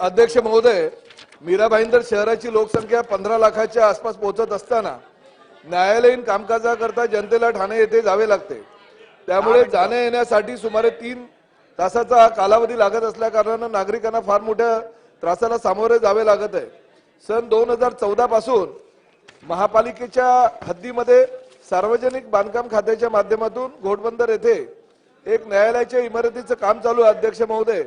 अध्यक्ष महोदय मीरा भाईंदर शहराची लोकसंख्या पंधरा लाखाच्या आसपास पोहोचत असताना न्यायालयीन कामकाजाकरता जनतेला ठाणे येथे जावे लागते. त्यामुळे जाण्या येण्यासाठी सुमारे तीन तासाचा हा कालावधी लागत असल्या कारणानं नागरिकांना फार मोठ्या त्रासाला सामोरे जावे लागत आहे. सन दोन हजार चौदा पासून महापालिकेच्या हद्दीमध्ये सार्वजनिक बांधकाम खात्याच्या माध्यमातून घोडबंदर येथे एक न्यायालयाच्या इमारतीचं काम चालू आहे अध्यक्ष महोदय.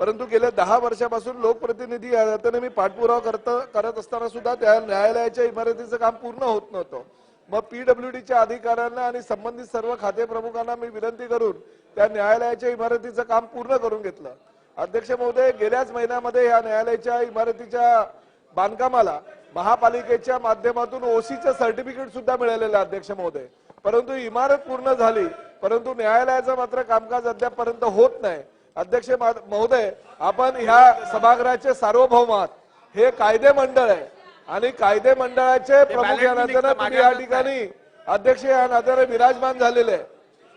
परंतु गेल्या दहा वर्षापासून लोकप्रतिनिधी या नात्याने मी पाठपुरावा करत करत असताना सुद्धा त्या न्यायालयाच्या इमारतीचं काम पूर्ण होत नव्हतं. मग पीडब्ल्यूडीच्या अधिकाऱ्यांना आणि संबंधित सर्व खाते प्रमुखांना मी विनंती करून त्या न्यायालयाच्या इमारतीचं काम पूर्ण करून घेतलं. अध्यक्ष महोदय गेल्याच महिन्यामध्ये या न्यायालयाच्या इमारतीच्या बांधकामाला महापालिकेच्या माध्यमातून ओसीचं सर्टिफिकेट सुद्धा मिळालेलं आहे, अध्यक्ष महोदय. परंतु इमारत पूर्ण झाली परंतु न्यायालयाचं मात्र कामकाज अद्यापपर्यंत होत नाही. अध्यक्ष महोदय आपण ह्या सभागृहाचे सार्वभौम आहात हे कायदे मंडळ आहे आणि कायदे मंडळाचे प्रमुख या नात्यानं तुम्ही या ठिकाणी अध्यक्ष या नात्याने विराजमान झालेले आहे.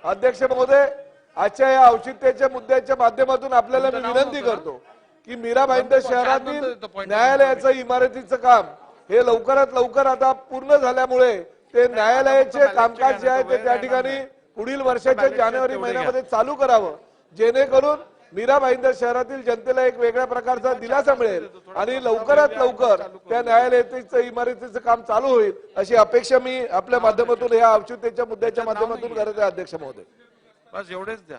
अध्यक्ष महोदय आजच्या या औचित्याच्या मुद्द्याच्या माध्यमातून आपल्याला मी विनंती करतो की मीरा भाईंदर शहरातील? न्यायालयाचं इमारतीचं काम हे लवकरात लवकर आता पूर्ण झाल्यामुळे ते न्यायालयाचे कामकाज जे आहे ते त्या ठिकाणी पुढील वर्षाच्या जानेवारी महिन्यामध्ये चालू करावं जेणेकरून मीरा भाईंदर शहरातील जनतेला एक वेगळ्या प्रकारचा दिलासा मिळेल आणि लवकरात लवकर त्या न्यायालयाचं इमारतीचं काम चालू होईल अशी अपेक्षा मी आपल्या माध्यमातून या औचित्याच्या मुद्द्याच्या माध्यमातून करत आहे अध्यक्ष महोदय. बस एवढेच द्या.